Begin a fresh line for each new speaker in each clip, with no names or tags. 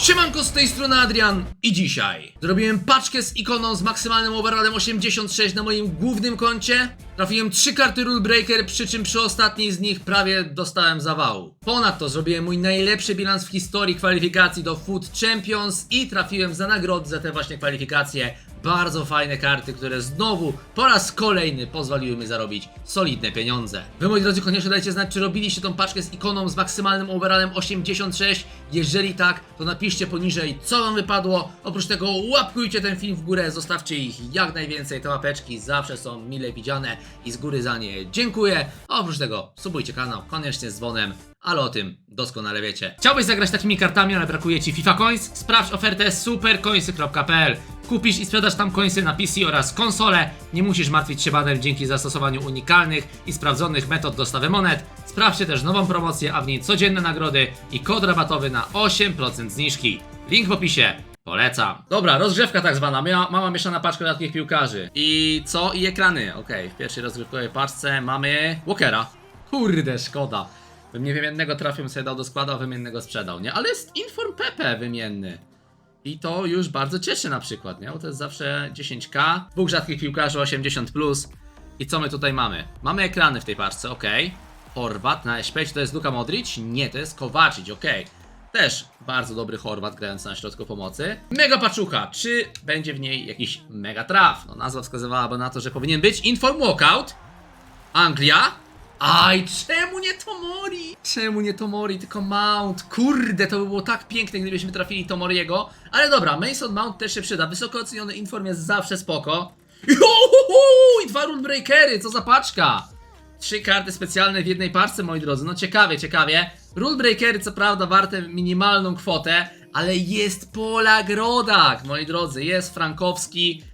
Siemanko, z tej strony Adrian i dzisiaj zrobiłem paczkę z ikoną z maksymalnym overallem 86 na moim głównym koncie. Trafiłem 3 karty Rule Breaker, przy czym przy ostatniej z nich prawie dostałem zawału. Ponadto zrobiłem mój najlepszy bilans w historii kwalifikacji do Food Champions i trafiłem za nagrody za te właśnie kwalifikacje bardzo fajne karty, które znowu po raz kolejny pozwoliły mi zarobić solidne pieniądze. Wy moi drodzy koniecznie dajcie znać, czy robiliście tą paczkę z ikoną z maksymalnym overallem 86. Jeżeli tak, to napiszcie poniżej co wam wypadło. Oprócz tego łapkujcie ten film w górę, zostawcie ich jak najwięcej. Te łapeczki zawsze są mile widziane i z góry za nie dziękuję. Oprócz tego subujcie kanał, koniecznie z dzwonem. Ale o tym doskonale wiecie. Chciałbyś zagrać takimi kartami, ale brakuje ci FIFA Coins? Sprawdź ofertę supercoinsy.pl. Kupisz i sprzedasz tam coinsy na PC oraz konsole. Nie musisz martwić się banem dzięki zastosowaniu unikalnych i sprawdzonych metod dostawy monet. Sprawdźcie też nową promocję, a w niej codzienne nagrody i kod rabatowy na 8% zniżki. Link w opisie. Polecam. Dobra, rozgrzewka tak zwana. Mia, mama mieszana paczka rzadkich piłkarzy. I co? I ekrany. Okej, w pierwszej rozgrywkowej paczce mamy Walkera. Kurde, szkoda. Bym nie wymiennego trafił, sobie dał do składu, a wymiennego sprzedał, nie? Ale jest Inform Pepe wymienny. I to już bardzo cieszy na przykład, nie? Bo to jest zawsze 10k. Dwóch rzadkich piłkarzy 80+. Plus. I co my tutaj mamy? Mamy ekrany w tej paczce, ok. Horvat na SP, czy to jest Luka Modric? Nie, to jest Kowacic, ok. Też bardzo dobry Chorwat grający na środku pomocy. Mega paczucha. Czy będzie w niej jakiś mega traf? No nazwa wskazywałaby na to, że powinien być Inform Walkout. Anglia. Aj, czemu nie Tomori? Czemu nie Tomori, tylko Mount? Kurde, to by było tak piękne, gdybyśmy trafili Tomoriego. Ale dobra, Mason Mount też się przyda. Wysoko oceniony inform jest zawsze spoko. Juhuhu! I dwa rule breakery, co za paczka! Trzy karty specjalne w jednej parce, moi drodzy. No ciekawie, ciekawie. Rule breakery, co prawda, warte minimalną kwotę, ale jest Polak Rodak, moi drodzy. Jest Frankowski.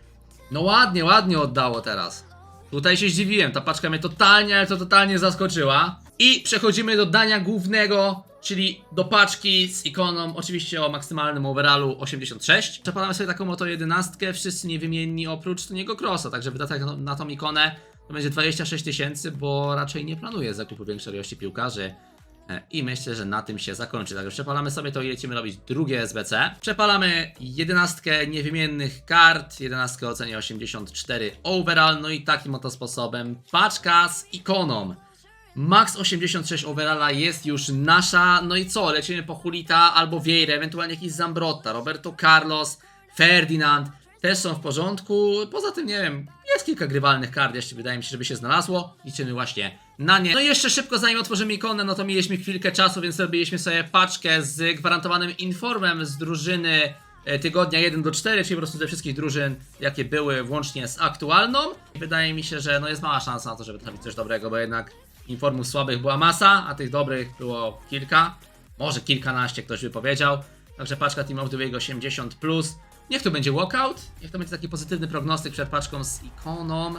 No ładnie, ładnie oddało teraz. Tutaj się zdziwiłem, ta paczka mnie totalnie, ale to totalnie zaskoczyła. I przechodzimy do dania głównego, czyli do paczki z ikoną, oczywiście o maksymalnym overallu 86. Przepalamy sobie taką oto jedenastkę, wszyscy niewymienni oprócz niego Crossa, także wydatek na, tą ikonę to będzie 26 tysięcy, bo raczej nie planuję zakupu większej ilości piłkarzy. I myślę, że na tym się zakończy. Także przepalamy sobie to i lecimy robić drugie SBC. Przepalamy jedenastkę niewymiennych kart, jedenastkę o cenie 84 overall, no i takim oto sposobem paczka z ikoną. Max 86 overalla jest już nasza, no i co? Lecimy po Hulita albo Vieira, ewentualnie jakiś Zambrotta, Roberto Carlos, Ferdinand też są w porządku. Poza tym, nie wiem, jest kilka grywalnych kart, jeszcze wydaje mi się, żeby się znalazło. Liczymy właśnie na nie. No i jeszcze szybko, zanim otworzymy ikonę, no to mieliśmy chwilkę czasu, więc zrobiliśmy sobie paczkę z gwarantowanym informem z drużyny e, tygodnia 1 do 4, czyli po prostu ze wszystkich drużyn, jakie były, włącznie z aktualną. Wydaje mi się, że no jest mała szansa na to, żeby trafić coś dobrego, bo jednak informów słabych była masa, a tych dobrych było kilka. Może kilkanaście, ktoś by powiedział. Także paczka Team of the Week 80+. Plus. Niech to będzie walkout, niech to będzie taki pozytywny prognostyk przed paczką z ikoną.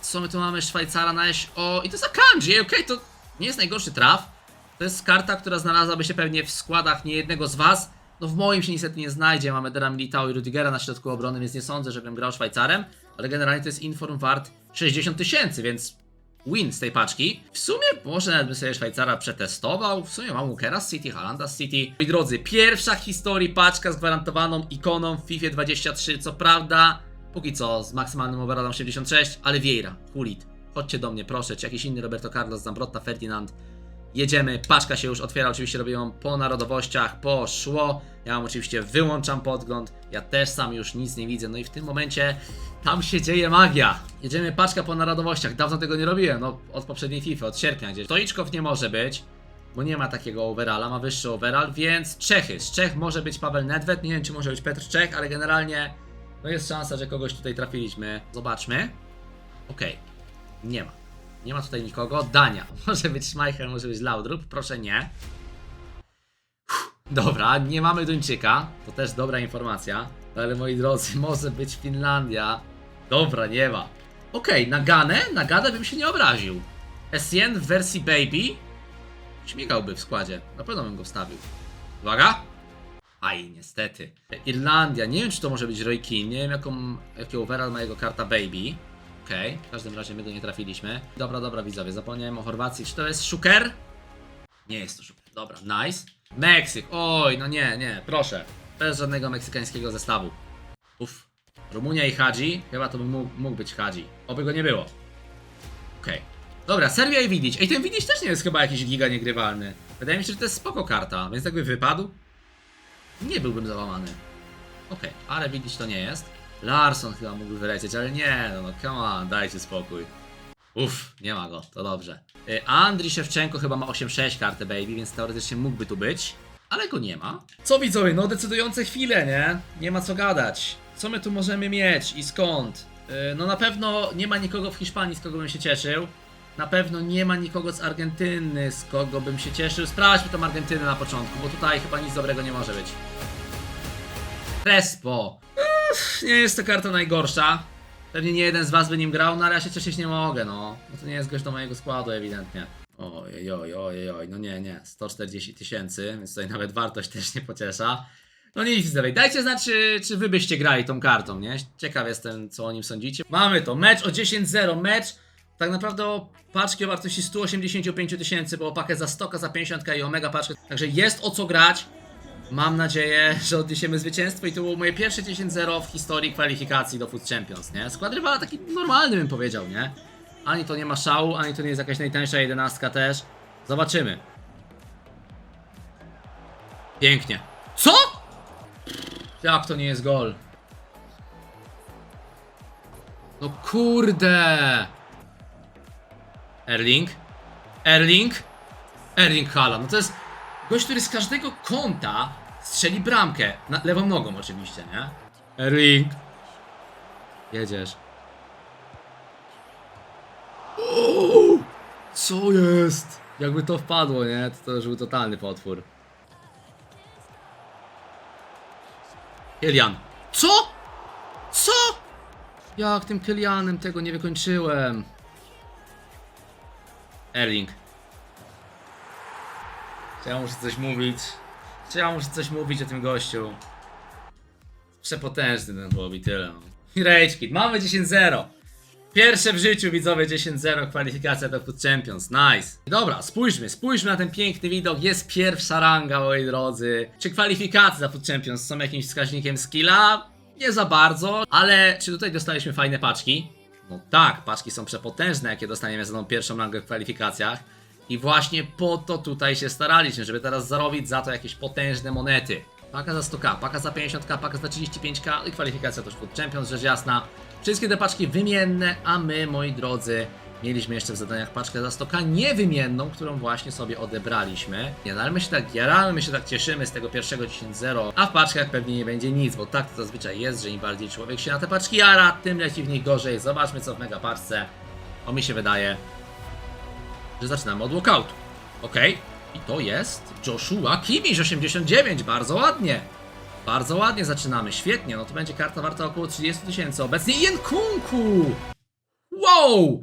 Co my tu mamy? Szwajcara na O i to za Kanji, okej, to nie jest najgorszy traf. To jest karta, która znalazłaby się pewnie w składach niejednego z was. No w moim się niestety nie znajdzie. Mamy Dera Militao i Rudigera na środku obrony, więc nie sądzę, żebym grał Szwajcarem. Ale generalnie to jest inform wart 60 tysięcy, więc win z tej paczki. W sumie może nawet bym sobie Szwajcara przetestował. W sumie mam Walkera z City, Halanda z City. Moi drodzy, pierwsza w historii paczka z gwarantowaną ikoną w FIFA 23. Co prawda, póki co z maksymalnym overallem 86, ale Vieira, Hulit. Chodźcie do mnie, proszę, czy jakiś inny Roberto Carlos, Zambrotta, Ferdinand. Jedziemy, paczka się już otwiera, oczywiście robię ją po narodowościach, poszło. Ja mam oczywiście wyłączam podgląd, ja też sam już nic nie widzę, no i w tym momencie tam się dzieje magia. Jedziemy paczka po narodowościach, dawno tego nie robiłem, no od poprzedniej FIFA, od sierpnia gdzieś. Stoiczkow nie może być, bo nie ma takiego overalla, ma wyższy overall, więc Czechy. Z Czech może być Paweł Nedved, nie wiem czy może być Petr Czech, ale generalnie no jest szansa, że kogoś tutaj trafiliśmy. Zobaczmy. Okej, nie ma. Nie ma tutaj nikogo. Dania. Może być Schmeichel, może być Laudrup. Proszę nie. Uff, Dobra, nie mamy Duńczyka. To też dobra informacja. Ale moi drodzy, może być Finlandia. Dobra, nie ma. Okej, na Ganę? Na Ganę bym się nie obraził. Essien w wersji Baby? Śmigałby w składzie. Na pewno bym go wstawił. Uwaga. Aj, niestety. Irlandia. Nie wiem, czy to może być Roy Keane. Nie wiem, jaką, jaki overall ma jego karta Baby. Okej, w każdym razie my go nie trafiliśmy. Dobra, dobra, widzowie, zapomniałem o Chorwacji. Czy to jest Szuker? Nie jest to Szuker. Dobra, nice. Meksyk, oj, no nie, nie, proszę. Bez żadnego meksykańskiego zestawu. Uff. Rumunia i Hadzi, chyba to by mógł, mógł być Hadzi. Oby go nie było. Okej. Dobra, Serbia i Vidic. Ej, ten Vidic też nie jest chyba jakiś giga niegrywalny. Wydaje mi się, że to jest spoko karta, więc jakby wypadł, nie byłbym załamany. Okej, ale Vidic to nie jest. Larson chyba mógłby wylecieć, ale nie, no, no come on, dajcie spokój. Uff, nie ma go, to dobrze. Y, Andrii Szewczenko chyba ma 8-6 kartę baby, więc teoretycznie mógłby tu być, ale go nie ma. Co widzowie, no decydujące chwile, nie? Nie ma co gadać. Co my tu możemy mieć i skąd? Y, No na pewno nie ma nikogo w Hiszpanii, z kogo bym się cieszył. Na pewno nie ma nikogo z Argentyny, z kogo bym się cieszył. Sprawdźmy tą Argentynę na początku, bo tutaj chyba nic dobrego nie może być. Crespo. Nie jest to karta najgorsza. Pewnie nie jeden z was by nim grał, no ale ja się cieszyć nie mogę, no. No to nie jest gość do mojego składu ewidentnie. Ojej, oj, ojej, oj, no nie, nie. 140 tysięcy, więc tutaj nawet wartość też nie pociesza. No nic, widzowie, dajcie znać, czy, czy wy byście grali tą kartą, nie? Ciekaw jestem, co o nim sądzicie. Mamy to, mecz o 10-0, mecz tak naprawdę o paczki o wartości 185 tysięcy, bo o pakę za 100, za 50 i omega paczkę. Także jest o co grać. Mam nadzieję, że odniesiemy zwycięstwo i to było moje pierwsze 10-0 w historii kwalifikacji do Food Champions, nie? Skład rywala taki normalny bym powiedział, nie? Ani to nie ma szału, ani to nie jest jakaś najtańsza jedenastka też. Zobaczymy. Pięknie. Co? Jak to nie jest gol? No kurde! Erling? Erling? Erling Haaland. No to jest gość, który z każdego kąta strzeli bramkę. Na lewą nogą oczywiście, nie? Erling. Jedziesz. Uuu, Co jest? Jakby to wpadło, nie? To, to już był totalny potwór. Kylian. Co? Co? Jak tym Kylianem tego nie wykończyłem? Erling. Ja muszę coś mówić? Czy ja muszę coś mówić o tym gościu? Przepotężny ten i tyle. no. Rage. Mamy 10-0. Pierwsze w życiu widzowie 10-0 kwalifikacja do Food Champions. Nice. Dobra, spójrzmy, spójrzmy na ten piękny widok. Jest pierwsza ranga, moi drodzy. Czy kwalifikacje za Food Champions są jakimś wskaźnikiem skilla? Nie za bardzo, ale czy tutaj dostaliśmy fajne paczki? No tak, paczki są przepotężne, jakie dostaniemy za tą pierwszą rangę w kwalifikacjach. I właśnie po to tutaj się staraliśmy, żeby teraz zarobić za to jakieś potężne monety. Paka za 100k, paka za 50k, paka za 35k i kwalifikacja też Food Champions, rzecz jasna. Wszystkie te paczki wymienne, a my, moi drodzy, mieliśmy jeszcze w zadaniach paczkę za 100k niewymienną, którą właśnie sobie odebraliśmy. Nie, no ale my się tak jaramy, my się tak cieszymy z tego pierwszego 10-0, a w paczkach pewnie nie będzie nic, bo tak to zazwyczaj jest, że im bardziej człowiek się na te paczki jara, tym leci w nich gorzej. Zobaczmy co w mega paczce. O mi się wydaje, że zaczynamy od walkoutu. Okej, i to jest Joshua Kimmich 89, bardzo ładnie. Bardzo ładnie zaczynamy, świetnie, no to będzie karta warta około 30 tysięcy. Obecnie Ian Kunku! Wow!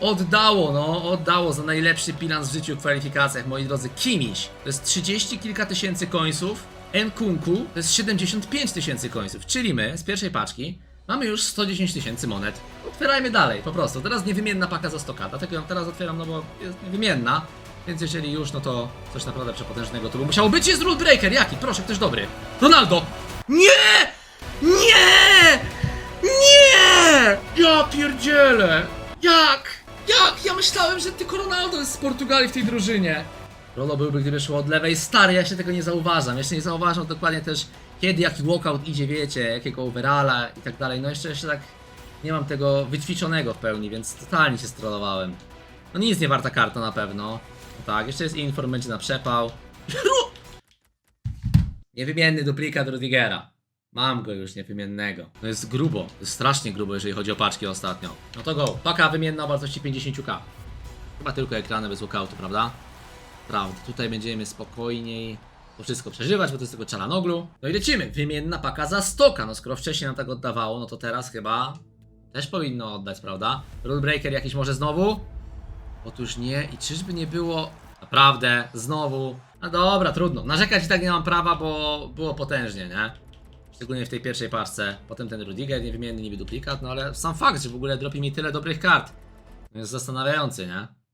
Oddało, no, oddało za najlepszy bilans w życiu w kwalifikacjach, moi drodzy. Kimiś to jest 30 kilka tysięcy końców, Nkunku to jest 75 tysięcy końców, czyli my z pierwszej paczki mamy już 110 tysięcy monet. Otwierajmy dalej, po prostu. Teraz niewymienna paka za 100k, dlatego ją teraz otwieram, no bo jest niewymienna. Więc jeżeli już, no to coś naprawdę przepotężnego tu by musiało być. Jest Rule Breaker, jaki? Proszę, ktoś dobry. Ronaldo! Nie! Nie! Nie! Ja pierdzielę! Jak? Jak? Ja myślałem, że tylko Ronaldo jest z Portugalii w tej drużynie. Rolo byłby, gdyby szło od lewej. Stary, ja się tego nie zauważam. Jeszcze nie zauważam dokładnie też, kiedy jaki walkout idzie, wiecie, jakiego overalla i tak dalej. No jeszcze, jeszcze tak nie mam tego wyćwiczonego w pełni, więc totalnie się strollowałem. No nic nie warta karta na pewno. No tak, jeszcze jest inform, będzie na przepał. Niewymienny duplikat Rudigera. Mam go już niewymiennego. No jest grubo, jest strasznie grubo, jeżeli chodzi o paczki ostatnio. No to go, paka wymienna o wartości 50k. Chyba tylko ekrany bez walkoutu, prawda? Prawda, tutaj będziemy spokojniej to wszystko przeżywać, bo to jest tylko czalanoglu. No i lecimy, wymienna paka za stoka. No skoro wcześniej nam tak oddawało, no to teraz chyba też powinno oddać, prawda? Rule breaker jakiś może znowu? Otóż nie, i czyżby nie było naprawdę znowu. No dobra, trudno. Narzekać i tak nie mam prawa, bo było potężnie, nie? Szczególnie w tej pierwszej paczce. Potem ten Rudiger niewymienny niby duplikat, no ale sam fakt, że w ogóle dropi mi tyle dobrych kart. Jest zastanawiający, nie?